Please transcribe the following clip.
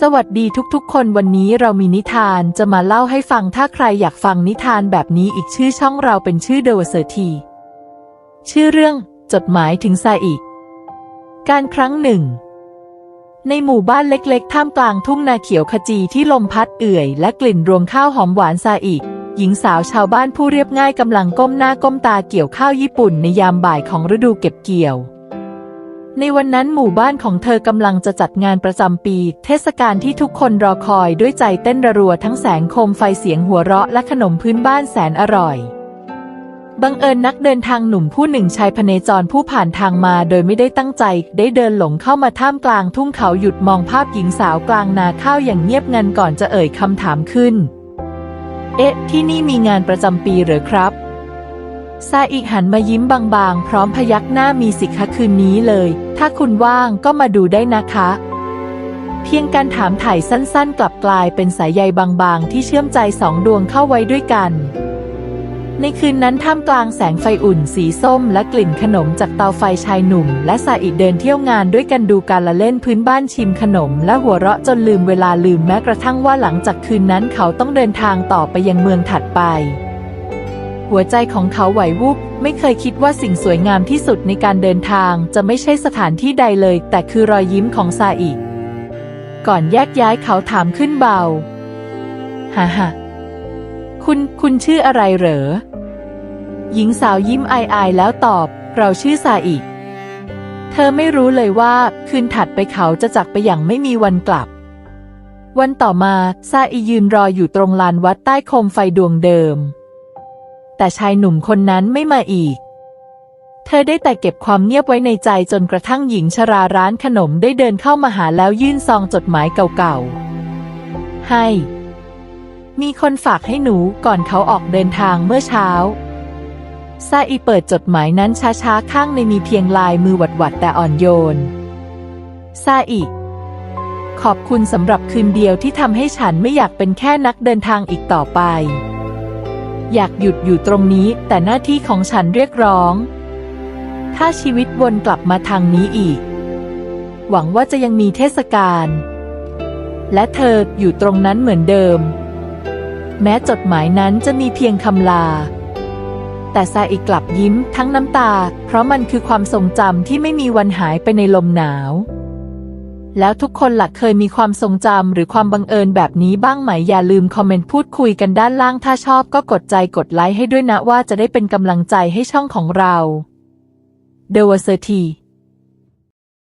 สวัสดีทุกๆ คนวันนี้เรามีนิทานจะมาเล่าให้ฟังถ้าใครอยากฟังนิทานแบบนี้อีกชื่อช่องเราเป็นชื่อเดวเซอร์ที ชื่อเรื่องจดหมายถึงซาอิการครั้งหนึ่ง ในหมู่บ้านเล็กๆ ท่ามกลางทุ่งนาเขียวขจีที่ลมพัดเอื่อย และกลิ่นรวงข้าวหอมหวานซาอิหญิงสาวชาวบ้านผู้เรียบง่ายกำลังก้มหน้าก้มตาเกี่ยวข้าวญี่ปุ่นในยามบ่ายของฤดูเก็บเกี่ยว ในวันนั้นหมู่บ้านของเธอกำลังจะจัดงานประจำปี เทศกาลที่ทุกคนรอคอยด้วยใจเต้นระรัวทั้งแสงโคมไฟเสียงหัวเราะและขนมพื้นบ้านแสนอร่อย บังเอิญนักเดินทางหนุ่มผู้หนึ่งชายพเนจรผู้ผ่านทางมาโดยไม่ได้ตั้งใจ ได้เดินหลงเข้ามาท่ามกลางทุ่งเขาหยุดมองภาพหญิงสาวกลางนาข้าวอย่างเงียบงันก่อนจะเอ่ยคำถามขึ้น เอ๊ะ ที่นี่มีงานประจำปีหรือครับซาอิกหันมายิ้มบางๆ พร้อมพยักหน้ามีสิคะคืนนี้เลย ถ้าคุณว่างก็มาดูได้นะคะ เพียงการถามถ่ายสั้นๆ กลับกลายเป็นสายใยบางๆ ที่เชื่อมใจสองดวงเข้าไว้ด้วยกัน ในคืนนั้นท่ามกลางแสงไฟอุ่นสีส้มและกลิ่นขนมจากเตาไฟชายหนุ่ม และซาอิดเดินเที่ยวงานด้วยกันดูการละเล่นพื้นบ้านชิมขนม และหัวเราะจนลืมเวลาลืมแม้กระทั่งว่าหลังจากคืนนั้นเขาต้องเดินทางต่อไปยังเมืองถัดไป หัวใจของเขาไหววุบไม่เคยคิดว่าสิ่งสวยงามที่สุดในการเดินทางจะไม่ใช่สถานที่ใดเลย แต่คือรอยยิ้มของซาอิก่อนแยกย้ายเขาถามขึ้นเบาฮ่าฮ่าคุณคุณชื่ออะไรเหรอ หญิงสาวยิ้มอายๆแล้วตอบ เราชื่อซาอิเธอไม่รู้เลยว่าคืนถัดไปเขาจะจากไปอย่างไม่มีวันกลับ วันต่อมาซาอิยืนรออยู่ตรงลานวัดใต้โคมไฟดวงเดิม แต่ชายหนุ่มคนนั้นไม่มาอีก เธอได้แต่เก็บความเงียบไว้ในใจจนกระทั่งหญิงชราร้านขนมได้เดินเข้ามาหาแล้วยื่นซองจดหมายเก่าๆ ให้ มีคนฝากให้หนูก่อนเขาออกเดินทางเมื่อเช้าซาอีเปิดจดหมายนั้นช้าๆ ข้างในมีเพียงลายมือหวัดๆแต่อ่อนโยนซาอิขอบคุณสำหรับคืนเดียวที่ทำให้ฉันไม่อยากเป็นแค่นักเดินทางอีกต่อไป อยากหยุดอยู่ตรงนี้ แต่หน้าที่ของฉันเรียกร้อง ถ้าชีวิตวนกลับมาทางนี้อีก หวังว่าจะยังมีเทศกาลและเธออยู่ตรงนั้นเหมือนเดิม แม้จดหมายนั้นจะมีเพียงคำลา แต่ซาอิกลับยิ้มทั้งน้ำตา เพราะมันคือความทรงจำที่ไม่มีวันหายไปในลมหนาว แล้วทุกคนหลักเคยมีความทรงจำหรือความบังเอิญแบบนี้บ้างไหม อย่าลืมคอมเมนต์พูดคุยกันด้านล่าง ถ้าชอบก็กดใจกดไลค์ให้ด้วยนะว่าจะได้เป็นกำลังใจให้ช่องของเราเดวเซอร์ที